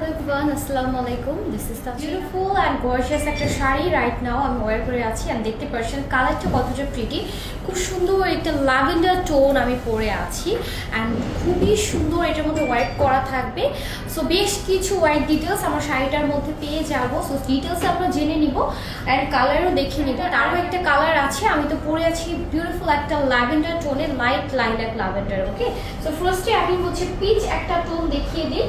Hello everyone আসসালামু আলাইকুম this is the beautiful and gorgeous একটা শাড়ি রাইট নাও আমি ওয়ার করে আছি অ্যান্ড দেখতে পাচ্ছেন কালারটা কতটা প্রিটি খুব সুন্দর একটা ল্যাভেন্ডার টোন আমি পরে আছি অ্যান্ড খুবই সুন্দর এটার মধ্যে হোয়াইট করা থাকবে। সো বেশ কিছু হোয়াইট ডিটেলস আমার শাড়িটার মধ্যে পেয়ে যাব। সো ডিটেলস আমরা জেনে নিব অ্যান্ড কালারও দেখে নিব। আরও একটা কালার আছে আমি তো পরে আছি বিউটিফুল একটা lavender টোনে light lilac lavender okay so ফার্স্টে আমি হচ্ছে পিচ একটা টোন দেখিয়ে দিই।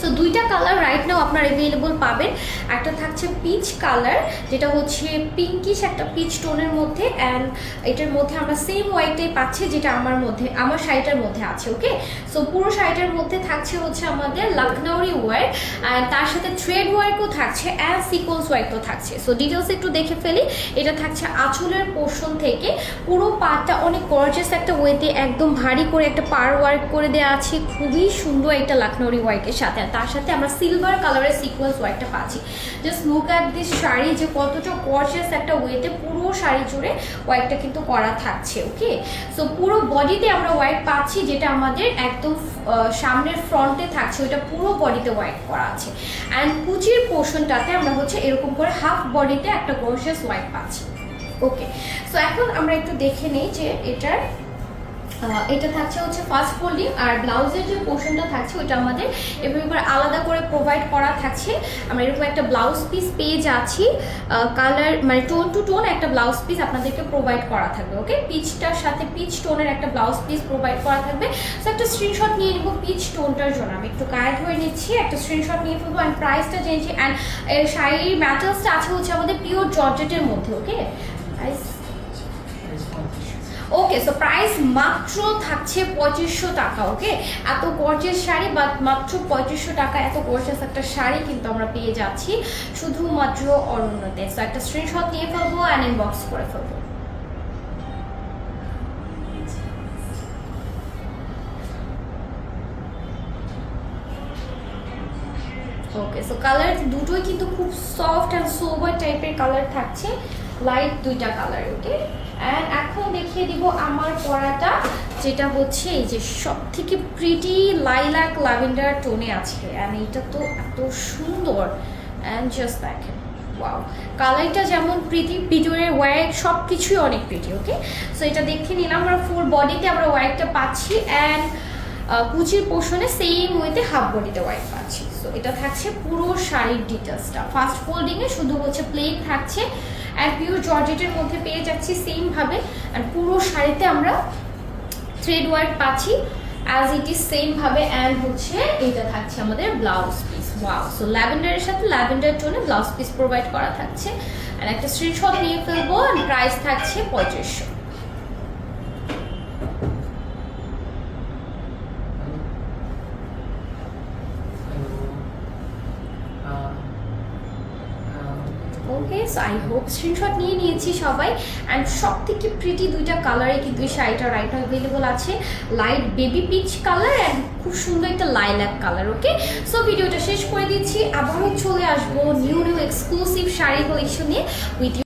সো দুইটা কালার রাইট নাও আপনার অ্যাভেলেবল পাবেন। একটা থাকছে পিচ কালার যেটা হচ্ছে পিঙ্কিশ একটা পিচ টোনের মধ্যে অ্যান্ড এটার মধ্যে আমরা সেম হোয়াইটটাই পাচ্ছি যেটা আমার মধ্যে, আমার শাড়িটার মধ্যে আছে ওকে সো পুরো শাড়িটার মধ্যে থাকছে হচ্ছে আমাদের লখনৌরি ওয়ার্ক অ্যান্ড তার সাথে থ্রেড ওয়ার্কও থাকছে অ্যান্ড সিকোয়েন্স ওয়ার্কও থাকছে। সো ডিটেলস একটু দেখে ফেলি। এটা থাকছে আঁচলের পোর্শন থেকে। পুরো পাটটা অনেক গর্জিয়াস একটা ওয়েতে একদম ভারী করে একটা পার ওয়ার্ক করে দেওয়া আছে। খুবই সুন্দর একটা লখনৌরি ওয়ার্কের সাথে আর তার সাথে আমরা সিলভার কালারের সিকোয়েন্স ওয়ার্কটা পাচ্ছি। Just look at this sari, যে কতটা গর্জিয়াস একটা ওয়েতে পুরো শাড়ি জুড়ে ওয়ার্কটা কিন্তু করা থাকছে ওকে সো পুরো বডিতে আমরা ওয়ার্ক পাচ্ছি, যেটা আমাদের একদম সামনের ফ্রন্টে থাকছে, ওইটা পুরো বডিতে ওয়ার্ক করা আছে। অ্যান্ড কুচির পোর্শনটাতে আমরা হচ্ছে এরকম করে হাফ বডিতে একটা গর্জিয়াস ওয়ার্ক পাচ্ছি ওকে সো এখন আমরা একটু দেখে নিই যে এটার এটা থাকছে হচ্ছে ফার্স্ট ফোল্ডিং আর ব্লাউজের যে পোর্শনটা থাকছে ওটা আমাদের এভাবে আলাদা করে প্রোভাইড করা থাকছে। আমরা এরকম একটা ব্লাউজ পিস পেয়ে যাচ্ছি। কালার মানে টোন টু টোন একটা ব্লাউজ পিস আপনাদেরকে প্রোভাইড করা থাকবে ওকে পিচটার সাথে পিচ টোনের একটা ব্লাউজ পিস প্রোভাইড করা থাকবে। সো একটা স্ক্রিনশট নিয়ে নেব পিচ টোনটার জন্য। আমি একটু গায়ে ধরে নিচ্ছি, একটা স্ক্রিনশট নিয়ে ফেলব অ্যান্ড প্রাইসটা জেনেছি অ্যান্ড শাড়ির ম্যাটেরিয়ালসটা আছে হচ্ছে আমাদের পিওর জর্জেটের মধ্যে ওকে ওকে সো প্রাইস মাত্র থাকছে পঁচিশশো টাকা ওকে এত গর্জেস শাড়ি বা মাত্র পঁচিশশো টাকা, এত গর্জেস একটা শাড়ি কিন্তু আমরা পেয়ে যাচ্ছি শুধুমাত্র অরণ্যতে। সো একটা স্ক্রিনশট নিয়ে ফেলব অ্যান্ড ইনবক্স করে ফেলব। ওকে সো কালার দুটোই কিন্তু খুব সফট অ্যান্ড সোবার টাইপের কালার থাকছে। লাইট দুইটা কালার ওকে অ্যান্ড এখন দেখিয়ে দিব আমার পরাটা যেটা হচ্ছে এই যে সব থেকে প্রিটি লাইলাক ল্যাভেন্ডার টোনে আছে। অ্যান্ড এটা তো এত সুন্দর। অ্যান্ড জাস্ট দেখেন ওয়াও কালারটা যেমন প্রীতি ভিতরের ওয়ার্ক সব কিছুই অনেক প্রিটি ওকে সো এটা দেখে নিলাম, আমরা ফুল বডিতে আমরা ওয়ার্কটা পাচ্ছি। অ্যান্ড কুচির পোষণে সেম ওয়েতে হাফ বডিতে ওয়াইট পাচ্ছি সো এটা থাকছে পুরো শাড়ির ডিটেলসটা ফার্স্ট ফোল্ডিংয়ে শুধু হচ্ছে প্লেন থাকছে আর পিওর জর্জেটের মধ্যে পেয়ে যাচ্ছি সেমভাবে আর পুরো শাড়িতে আমরা থ্রেড ওয়ার্ক পাচ্ছি অ্যাজ ইট ইজ সেম ভাবে অ্যান্ড হচ্ছে এটা থাকছে আমাদের ব্লাউজ পিস ওয়াও সো ল্যাভেন্ডারের সাথে ল্যাভেন্ডার টোনে ব্লাউজ পিস প্রোভাইড করা থাকছে। আর একটা স্ক্রিনশট নিয়ে ফেলব অ্যান্ড প্রাইস থাকছে পঁয়ত্রিশশো। Okay so I hope screenshot নিয়ে নিয়েছি সবাই। অ্যান্ড সব থেকে প্রিটি দুইটা কালারে কিন্তু এই শাড়িটা রাইট অ্যাভেলেবল আছে। Light baby peach colour and খুব সুন্দর একটা লাইল্যাক কালার ওকে সো ভিডিওটা শেষ করে দিচ্ছি। আবারও চলে আসব new new exclusive sari collection নিয়ে উইথ